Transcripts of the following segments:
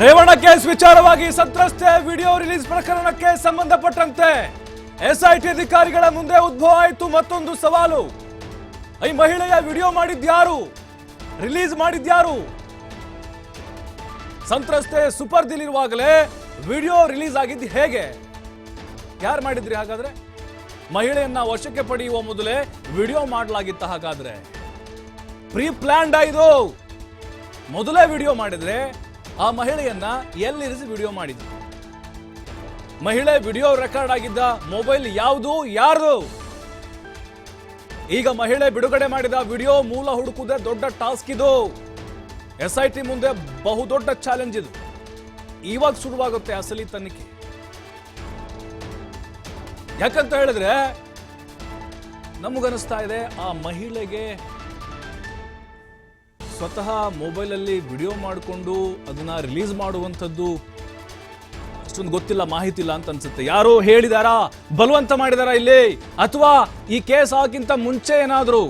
Revanna case ವಿಚಾರವಾಗಿ ಸಂತ್ರಸ್ತೆ video release ಪ್ರಕರಣಕ್ಕೆ ಸಂಬಂಧಪಟ್ಟಂತೆ ಎಸ್ಐಟಿ ಅಧಿಕಾರಿಗಳ ಮುಂದೆ ಉದ್ಭವ ಆಯಿತು ಮತ್ತೊಂದು ಸವಾಲು. ಈ ಮಹಿಳೆಯ ವಿಡಿಯೋ ಮಾಡಿದ್ಯಾರು? ರಿಲೀಸ್ ಮಾಡಿದ್ಯಾರು? ಸಂತ್ರಸ್ತೆ ಸುಪರ್ದಿಲಿರುವಾಗಲೇ ವಿಡಿಯೋ ರಿಲೀಸ್ ಆಗಿದ್ದು ಹೇಗೆ? ಯಾರು ಮಾಡಿದ್ರಿ ಹಾಗಾದ್ರೆ? ಮಹಿಳೆಯನ್ನ ವಶಕ್ಕೆ ಪಡೆಯುವ ಮೊದಲೇ ವಿಡಿಯೋ ಮಾಡಲಾಗಿತ್ತ ಹಾಗಾದ್ರೆ. ಪ್ರೀ ಪ್ಲಾನ್ಡ್ ಇದು ಮೊದಲೇ ವಿಡಿಯೋ ಮಾಡಿದ್ರೆ ಆ ಮಹಿಳೆಯನ್ನ ಎಲ್ಲಿರಿಸಿ ವಿಡಿಯೋ ಮಾಡಿದ್ರು ಮಹಿಳೆ ವಿಡಿಯೋ ರೆಕಾರ್ಡ್ ಆಗಿದ್ದ ಮೊಬೈಲ್ ಯಾವುದು ಯಾರು ಈಗ ಮಹಿಳೆ ಬಿಡುಗಡೆ ಮಾಡಿದ ವಿಡಿಯೋ ಮೂಲ ಹುಡುಕುದೇ ದೊಡ್ಡ ಟಾಸ್ಕ್ ಇದು. ಎಸ್ ಐ ಟಿ ಮುಂದೆ ಬಹುದೊಡ್ಡ ಚಾಲೆಂಜ್ ಇದು. ಇವಾಗ ಶುರುವಾಗುತ್ತೆ ಅಸಲಿ ತನಿಖೆ. ಯಾಕಂತ ಹೇಳಿದ್ರೆ ನಮಗನಿಸ್ತಾ ಇದೆ ಆ ಮಹಿಳೆಗೆ ಸ್ವತಃ ಮೊಬೈಲಲ್ಲಿ ವಿಡಿಯೋ ಮಾಡಿಕೊಂಡು ಅದನ್ನ ರಿಲೀಸ್ ಮಾಡುವಂಥದ್ದು ಅಷ್ಟೊಂದು ಗೊತ್ತಿಲ್ಲ ಮಾಹಿತಿ ಇಲ್ಲ ಅಂತ ಅನ್ಸುತ್ತೆ. ಯಾರೋ ಹೇಳಿದಾರಾ? ಬಲವಂತ ಮಾಡಿದಾರಾ ಇಲ್ಲಿ? ಅಥವಾ ಈ ಕೇಸ್ ಹಾಕಿಂತ ಮುಂಚೆ ಏನಾದರೂ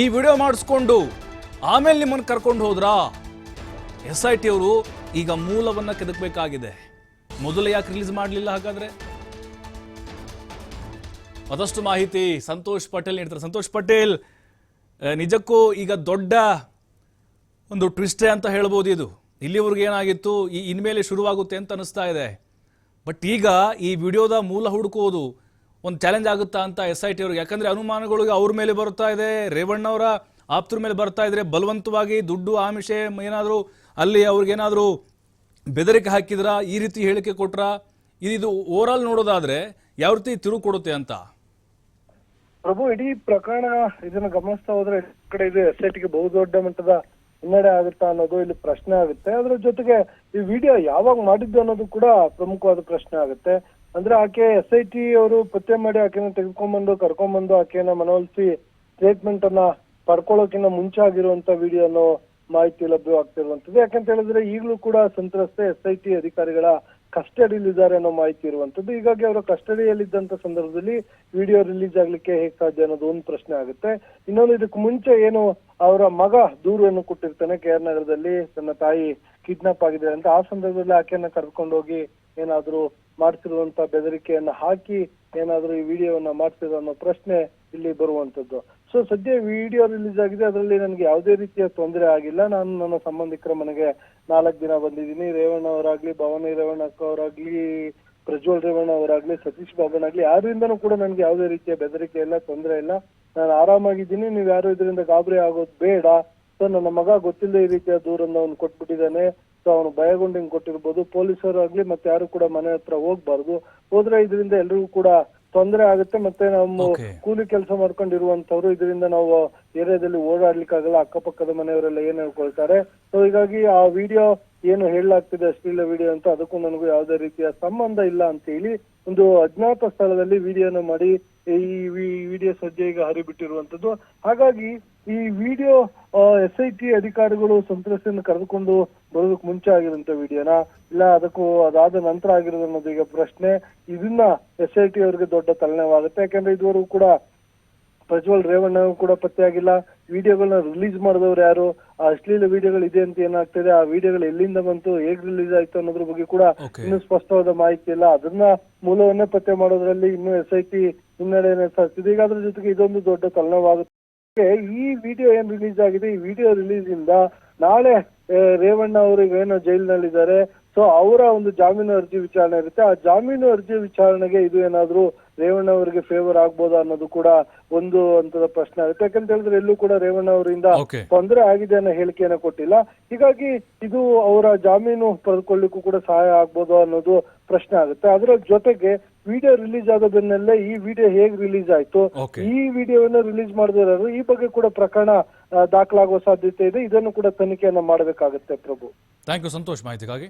ಈ ವಿಡಿಯೋ ಮಾಡಿಸ್ಕೊಂಡು ಆಮೇಲೆ ನಿಮ್ಮನ್ನು ಕರ್ಕೊಂಡು ಹೋದ್ರಾ? ಎಸ್ ಐ ಟಿ ಅವರು ಈಗ ಮೂಲವನ್ನ ಕೆದಕಬೇಕಾಗಿದೆ. ಮೊದಲು ಯಾಕೆ ರಿಲೀಸ್ ಮಾಡಲಿಲ್ಲ ಹಾಗಾದ್ರೆ? ಅದಷ್ಟು ಮಾಹಿತಿ ಸಂತೋಷ್ ಪಟೇಲ್ ನೀಡ್ತಾರೆ ಸಂತೋಷ್ ಪಟೇಲ್ ನಿಜಕ್ಕೂ ಈಗ ದೊಡ್ಡ ಒಂದು ಟ್ವಿಸ್ಟೇ ಅಂತ ಹೇಳ್ಬೋದು ಇದು. ಇಲ್ಲಿವರೆಗೆ ಏನಾಗಿತ್ತು? ಈ ಇನ್ಮೇಲೆ ಶುರುವಾಗುತ್ತೆ ಅಂತ ಅನಿಸ್ತಾ ಇದೆ. ಬಟ್ ಈಗ ಈ ವಿಡಿಯೋದ ಮೂಲ ಹುಡುಕುವುದು ಒಂದು ಚಾಲೆಂಜ್ ಆಗುತ್ತಾ ಅಂತ ಎಸ್ ಐ ಟಿ ಅವ್ರಿಗೆ. ಯಾಕಂದರೆ ಅನುಮಾನಗಳು ಅವ್ರ ಮೇಲೆ ಬರ್ತಾ ಇದೆ ರೇವಣ್ಣವರ ಆಪ್ತರ ಮೇಲೆ ಬರ್ತಾ ಇದ್ರೆ ಬಲವಂತವಾಗಿ ದುಡ್ಡು, ಆಮಿಷ, ಏನಾದರೂ ಅಲ್ಲಿ ಅವ್ರಿಗೇನಾದರೂ ಬೆದರಿಕೆ ಹಾಕಿದ್ರ, ಈ ರೀತಿ ಹೇಳಿಕೆ ಕೊಟ್ರ? ಇದು ಓವರಾಲ್ ನೋಡೋದಾದ್ರೆ ಯಾವ ರೀತಿ ತಿರು ಕೊಡುತ್ತೆ ಅಂತ? ಪ್ರಭು, ಇಡೀ ಪ್ರಕರಣ ಇದನ್ನ ಗಮನಿಸ್ತಾ ಹೋದ್ರೆ ಕಡೆ ಇದು. ಎಸ್ ಐ ಟಿಗೆ ಬಹುದೊಡ್ಡ ಮಟ್ಟದ ಹಿನ್ನಡೆ ಆಗುತ್ತಾ ಅನ್ನೋದು ಇಲ್ಲಿ ಪ್ರಶ್ನೆ ಆಗುತ್ತೆ. ಅದ್ರ ಜೊತೆಗೆ ಈ ವಿಡಿಯೋ ಯಾವಾಗ ಮಾಡಿದ್ದು ಅನ್ನೋದು ಕೂಡ ಪ್ರಮುಖವಾದ ಪ್ರಶ್ನೆ ಆಗುತ್ತೆ. ಅಂದ್ರೆ ಆಕೆ ಎಸ್ ಐ ಟಿ ಅವರು ಪತ್ತೆ ಮಾಡಿ ಆಕೆನ ತೆಗೆದುಕೊಂಡ್ಬಂದು, ಕರ್ಕೊಂಡ್ಬಂದು ಆಕೆಯನ್ನ ಮನವೊಲಿಸಿ ಸ್ಟೇಟ್ಮೆಂಟ್ ಅನ್ನ ಪಡ್ಕೊಳ್ಳೋಕಿನ್ನ ಮುಂಚೆ ಆಗಿರುವಂತ ವಿಡಿಯೋ ಅನ್ನೋ ಮಾಹಿತಿ ಲಭ್ಯವಾಗ್ತಿರುವಂತದ್ದು ಯಾಕಂತ ಹೇಳಿದ್ರೆ ಈಗಲೂ ಕೂಡ ಸಂತ್ರಸ್ತೆ ಎಸ್ ಐ ಟಿ ಅಧಿಕಾರಿಗಳ ಕಸ್ಟಡಿಲಿದ್ದಾರೆ ಅನ್ನೋ ಮಾಹಿತಿ ಇರುವಂತದ್ದು. ಹೀಗಾಗಿ ಅವರ ಕಸ್ಟಡಿಯಲ್ಲಿದ್ದಂತ ಸಂದರ್ಭದಲ್ಲಿ ವಿಡಿಯೋ ರಿಲೀಸ್ ಆಗ್ಲಿಕ್ಕೆ ಹೇಗೆ ಸಾಧ್ಯ ಅನ್ನೋದು ಒಂದು ಪ್ರಶ್ನೆ ಆಗುತ್ತೆ. ಇನ್ನೊಂದು ಇದಕ್ಕೆ ಮುಂಚೆ ಏನು ಅವರ ಮಗ ದೂರನ್ನು ಕೊಟ್ಟಿರ್ತಾನೆ ಕೆ ಆರ್ ನಗರದಲ್ಲಿ. ತನ್ನ ತಾಯಿ ಕಿಡ್ನಾಪ್ ಆಗಿದೆ ಅಂತ ಆ ಸಂದರ್ಭದಲ್ಲಿ ಆಕೆಯನ್ನ ಕರ್ಕೊಂಡೋಗಿ ಏನಾದ್ರೂ ಮಾಡ್ತಿರುವಂತ ಬೆದರಿಕೆಯನ್ನ ಹಾಕಿ ಏನಾದ್ರೂ ಈ ವಿಡಿಯೋವನ್ನ ಮಾಡ್ತಿರೋ ಅನ್ನೋ ಪ್ರಶ್ನೆ ಇಲ್ಲಿ ಬರುವಂತದ್ದು. ಸೊ ಸದ್ಯ ವಿಡಿಯೋ ರಿಲೀಸ್ ಆಗಿದೆ. ಅದರಲ್ಲಿ ನನಗೆ ಯಾವುದೇ ರೀತಿಯ ತೊಂದರೆ ಆಗಿಲ್ಲ. ನಾನು ನನ್ನ ಸಂಬಂಧಿಕರ ಮನೆಗೆ ನಾಲ್ಕು ದಿನ ಬಂದಿದ್ದೀನಿ. ರೇವಣ್ಣ ಅವರಾಗ್ಲಿ, ಭವಾನಿ ರೇವಣ್ಣ ಅವರಾಗ್ಲಿ, ಪ್ರಜ್ವಲ್ ರೇವಣ್ಣ ಅವರಾಗ್ಲಿ, ಸತೀಶ್ ಬಾಬನಾಗ್ಲಿ ಯಾರಿಂದನೂ ಕೂಡ ನನಗೆ ಯಾವುದೇ ರೀತಿಯ ಬೆದರಿಕೆ ಇಲ್ಲ, ತೊಂದರೆ ಇಲ್ಲ. ನಾನು ಆರಾಮಾಗಿದ್ದೀನಿ. ನೀವು ಯಾರು ಇದರಿಂದ ಗಾಬರಿ ಆಗೋದು ಬೇಡ. ಸೊ ನನ್ನ ಮಗ ಗೊತ್ತಿಲ್ಲದೆ ಈ ರೀತಿಯ ದೂರನ್ನ ಅವ್ನು ಕೊಟ್ಬಿಟ್ಟಿದ್ದಾನೆ. ಸೊ ಅವನು ಭಯಗೊಂಡು ಹಿಂಗ್ ಕೊಟ್ಟಿರ್ಬೋದು. ಪೊಲೀಸರು ಆಗ್ಲಿ ಮತ್ತೆ ಯಾರು ಕೂಡ ಮನೆ ಹತ್ರ ಹೋಗ್ಬಾರ್ದು. ಹೋದ್ರೆ ಇದರಿಂದ ಎಲ್ರಿಗೂ ಕೂಡ ತೊಂದರೆ ಆಗುತ್ತೆ ಮತ್ತೆ ನಮ್ಮ Okay. ಕೂಲಿ ಕೆಲಸ ಮಾಡ್ಕೊಂಡಿರುವಂತವ್ರು ಇದರಿಂದ ನಾವು ಏರಿಯಾದಲ್ಲಿ ಓಡಾಡ್ಲಿಕ್ಕಾಗಲ್ಲ ಅಕ್ಕಪಕ್ಕದ ಮನೆಯವರೆಲ್ಲ ಏನ್ ಹೇಳ್ಕೊಳ್ತಾರೆ ಸೊ ಹೀಗಾಗಿ ಆ ವಿಡಿಯೋ ಏನು ಹೇಳಲಾಗ್ತಿದೆ ಅಶ್ಲೀಲ ವಿಡಿಯೋ ಅಂತ ಅದಕ್ಕೂ ನನಗೂ ಯಾವುದೇ ರೀತಿಯ ಸಂಬಂಧ ಇಲ್ಲ ಅಂತ ಹೇಳಿ ಒಂದು ಅಜ್ಞಾತ ಸ್ಥಳದಲ್ಲಿ ವಿಡಿಯೋನ ಮಾಡಿ ಈ ವಿಡಿಯೋ ಸದ್ಯ ಈಗ ಹರಿಬಿಟ್ಟಿರುವಂತದ್ದು ಹಾಗಾಗಿ ಈ ವಿಡಿಯೋ ಎಸ್ ಐ ಟಿ ಅಧಿಕಾರಿಗಳು ಸಂತ್ರಸ್ತೆಯನ್ನು ಕರೆದುಕೊಂಡು ಬರೋದಕ್ಕೆ ಮುಂಚೆ ಆಗಿರುವಂತ ವಿಡಿಯೋನ ಇಲ್ಲ ಅದಕ್ಕೂ ಅದಾದ ನಂತರ ಆಗಿರೋದು ಅನ್ನೋದು ಈಗ ಪ್ರಶ್ನೆ. ಇದನ್ನ ಎಸ್ ಐ ಟಿ ಅವರಿಗೆ ದೊಡ್ಡ ತಲೆನೋವಾಗುತ್ತೆ. ಯಾಕಂದ್ರೆ ಇದುವರೆಗೂ ಕೂಡ ಪ್ರಜ್ವಲ್ ರೇವಣ್ಣ ಕೂಡ ಪತ್ತೆ ಆಗಿಲ್ಲ. ವಿಡಿಯೋಗಳನ್ನ ರಿಲೀಸ್ ಮಾಡಿದವ್ರು ಯಾರು? ಆ ಅಶ್ಲೀಲ ವಿಡಿಯೋಗಳು ಇದೆ ಅಂತ ಏನಾಗ್ತಿದೆ? ಆ ವಿಡಿಯೋಗಳು ಎಲ್ಲಿಂದ ಬಂತು? ಹೇಗ್ ರಿಲೀಸ್ ಆಯ್ತು ಅನ್ನೋದ್ರ ಬಗ್ಗೆ ಕೂಡ ಇನ್ನು ಇನ್ನೂ ಸ್ಪಷ್ಟವಾದ ಮಾಹಿತಿ ಇಲ್ಲ. ಅದನ್ನ ಮೂಲವನ್ನೇ ಪತ್ತೆ ಮಾಡೋದ್ರಲ್ಲಿ ಇನ್ನೂ ಎಸ್ ಐ ಟಿ ಹಿನ್ನಡೆ ಸಾಧಿಸಿದೆ ಈಗ ಅದ್ರ ಜೊತೆಗೆ ಇದೊಂದು ದೊಡ್ಡ ತಲೆನೋವಾಗುತ್ತೆ. ಈ ವಿಡಿಯೋ ಏನ್ ರಿಲೀಸ್ ಆಗಿದೆ? ಈ ವಿಡಿಯೋ ರಿಲೀಸ್ ಇಂದ ನಾಳೆ ರೇವಣ್ಣ ಅವರಿಗೆ ಏನೋ ಜೈಲಿನಲ್ಲಿದ್ದಾರೆ. ಸೊ ಅವರ ಒಂದು ಜಾಮೀನು ಅರ್ಜಿ ವಿಚಾರಣೆ ಇರುತ್ತೆ. ಆ ಜಾಮೀನು ಅರ್ಜಿ ವಿಚಾರಣೆಗೆ ಇದು ಏನಾದರೂ ರೇವಣ್ಣ ಅವರಿಗೆ ಫೇವರ್ ಆಗ್ಬೋದಾ ಅನ್ನೋದು ಕೂಡ ಒಂದು ಹಂತದ ಪ್ರಶ್ನೆ ಆಗುತ್ತೆ. ಯಾಕಂತ ಹೇಳಿದ್ರೆ ಎಲ್ಲೂ ಕೂಡ ರೇವಣ್ಣ ಅವರಿಂದ ತೊಂದರೆ ಆಗಿದೆ ಅನ್ನೋ ಹೇಳಿಕೆಯನ್ನು ಕೊಟ್ಟಿಲ್ಲ. ಹೀಗಾಗಿ ಇದು ಅವರ ಜಾಮೀನು ಪಡೆದುಕೊಳ್ಳಿಕ್ಕೂ ಕೂಡ ಸಹಾಯ ಆಗ್ಬೋದು ಅನ್ನೋದು ಪ್ರಶ್ನೆ ಆಗುತ್ತೆ. ಅದರ ಜೊತೆಗೆ ವಿಡಿಯೋ ರಿಲೀಸ್ ಆದ ಬೆನ್ನಲ್ಲೇ ಈ ವಿಡಿಯೋ ಹೇಗೆ ರಿಲೀಸ್ ಆಯ್ತು? Okay. ಈ ವಿಡಿಯೋವನ್ನ ರಿಲೀಸ್ ಮಾಡಿದಿರೋರು ಈ ಬಗ್ಗೆ ಕೂಡ ಪ್ರಕರಣ ಆ, ದಾಖಲಾಗುವ ಸಾಧ್ಯತೆ ಇದೆ. ಇದನ್ನು ಕೂಡ ತನಿಖೆಯನ್ನ ಮಾಡಬೇಕಾಗುತ್ತೆ ಪ್ರಭು. ಥ್ಯಾಂಕ್ ಯು ಸಂತೋಷ್ ಮಾಹಿತಿಗಾಗಿ.